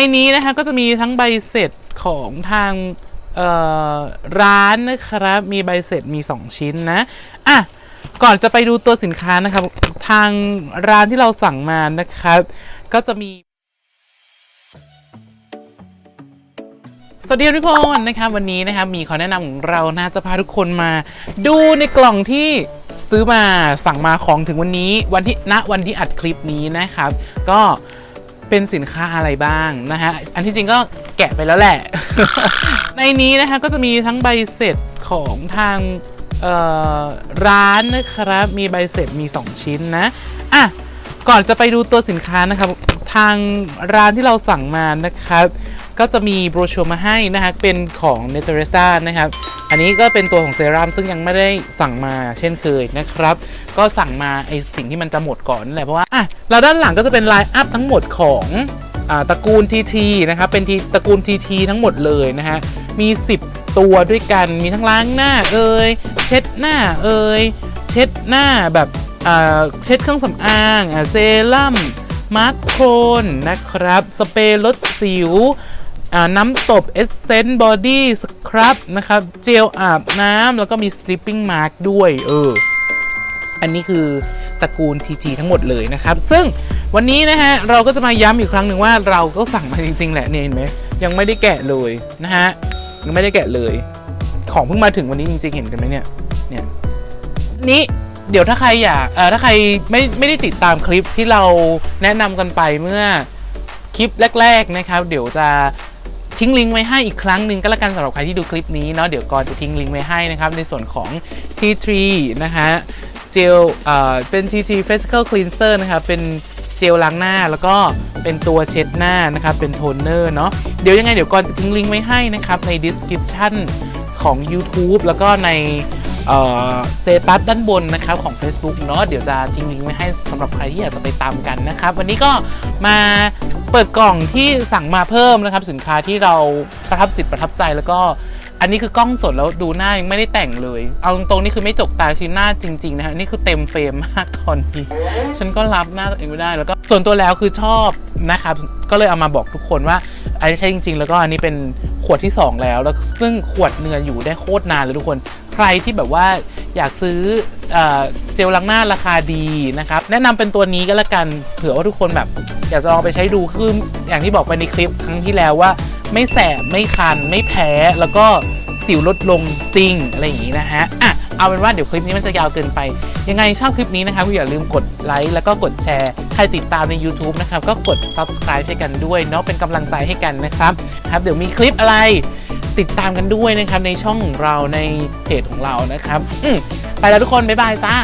ในนี้นะคะก็จะมีทั้งใบเสร็จของทางร้านนะครับ มีใบเสร็จมี 2 ชิ้นนะอะก่อนจะไปดูตัวสินค้านะครับ ทางร้านที่เราสั่งมานะครับ ก็จะมีสวัสดีทุกคนนะครับวันนี้นะครับมีขอแนะนำของเรานะจะพาทุกคนมา ดูในกล่องที่ซื้อมาสั่งมาของถึงวันนี้ วันที่ณวันที่อัดคลิปนี้นะครับ ก็ เป็นสินค้าอะไรบ้างนะฮะ อันที่จริงก็แกะไปแล้วแหละ ในนี้นะคะก็จะมีทั้งใบเสร็จของทางร้านนะครับ มีใบเสร็จมี 2 ชิ้นนะ อะ ก่อนจะไปดูตัวสินค้านะครับ ทางร้านที่เราสั่งมานะครับ ก็จะมีโบรชัวร์มาให้นะฮะเป็นของ n e t u r e s t a นะครับ อันนี้ก็เป็นตัวของเซรั่มซึ่งยังไม่ได้สั่งมาเช่นเคยนะครับ ก็สั่งมาไอสิ่งที่มันจะหมดก่อนนั่แหละเพราะว่าอะแล้วด้านหลังก็จะเป็นไลน์อัพทั้งหมดของอ่าตระกูล TT นะครับเป็นทีตระกูล TT ทั้งหมดเลยนะฮะมี 10 ตัวด้วยกันมีทั้งล้างหน้าเอ่ยเช็ดหน้าเอ่ยเช็ดหน้าแบบอ่าเช็ดเครื่องสำอางอ่าเซรั่มมาร์คโครนนะครับ สเปรย์ลดสิว น้ำตบ Essence Body Scrub นะครับ เจลอาบน้ำแล้วก็มี Sleeping Mask ด้วย เออ อันนี้คือตระกูล TT ทั้งหมดเลยนะครับ ซึ่งวันนี้นะฮะ เราก็จะมาย้ำอีกครั้งหนึ่งว่าเราก็สั่งมาจริง ๆ แหละเนี่ยเห็นไหมยังไม่ได้แกะเลยนะฮะยังไม่ได้แกะเลย ของเพิ่งมาถึงวันนี้จริง ๆ เห็นกันไหมเนี่ยเนี่ยนี้เดี๋ยวถ้าใครอยากเอ่อถ้าใครไม่ไม่ได้ติดตามคลิปที่เราแนะนำกันไปเมื่อคลิปแรก ๆ นะครับ เดี๋ยวจะ ทิ้งลิงก์ไว้ให้อีกครั้งหนึ่งก็แล้วกันสำหรับใครที่ดูคลิปนี้เนาะเดี๋ยวก่อนจะทิ้งลิงก์ไว้ให้นะครับ ในส่วนของ T3 นะฮะเจลเอ่อเป็น T3 Physical Cleanser นะครับเป็นเจลล้างหน้าแล้วก็เป็นตัวเช็ดหน้านะครับ เป็นโทนเนอร์เนาะเดี๋ยวยังไงเดี๋ยวก่อนจะทิ้งลิงก์ไว้ให้นะครับ ใน description ของ YouTube แล้วก็ในสเตตัสด้านบนนะครับของ Facebook เนาะเดี๋ยวจะทิ้งลิงก์ไว้ให้สำหรับใครที่อยากจะไปตามกันนะครับ วันนี้ก็มา เปิดกล่องที่สั่งมาเพิ่มนะครับ สินค้าที่เราประทับจิตประทับใจแล้วก็ อันนี้คือกล้องสดแล้วดูหน้ายังไม่ได้แต่งเลย เอาตรงๆนี่คือไม่จกตาคือหน้าจริง ๆ นะฮะนี่คือเต็มเฟรมมากตอนนี้ฉันก็รับหน้าตัวเองไม่ได้แล้วก็ส่วนตัวแล้วคือชอบนะครับก็เลยเอามาบอกทุกคนว่า อันนี้ใช่จริง ๆ แล้วก็อันนี้เป็นขวดที่ 2 แล้ว แล้วซึ่งขวดเนื้ออยู่ได้โคตรนานเลยทุกคน ใครที่แบบว่าอยากซื้อเอ่อเจลล้างหน้าราคาดีนะครับ แนะนำเป็นตัวนี้ก็แล้วกันเผื่อว่าทุกคนแบบ อยากจะลองไปใช้ดูคืออย่างที่บอกไปในคลิปครั้งที่แล้วว่า ไม่แสบไม่คันไม่แพ้แล้วก็สิวลดลงจริงอะไรอย่างนี้นะฮะอะเอาเป็นว่าเดี๋ยวคลิปนี้มันจะยาวเกินไป ยังไงชอบคลิปนี้นะครับอย่าลืมกดไลค์แล้วก็กดแชร์ ใครติดตามใน YouTube นะครับ ก็กด subscribe ให้กันด้วยเนาะเป็นกำลังใจให้กันนะครับครับ เดี๋ยวมีคลิปอะไรติดตามกันด้วยนะครับในช่องของเราในเพจของเรานะครับอืไปแล้วทุกคน บ๊ายบายจ้า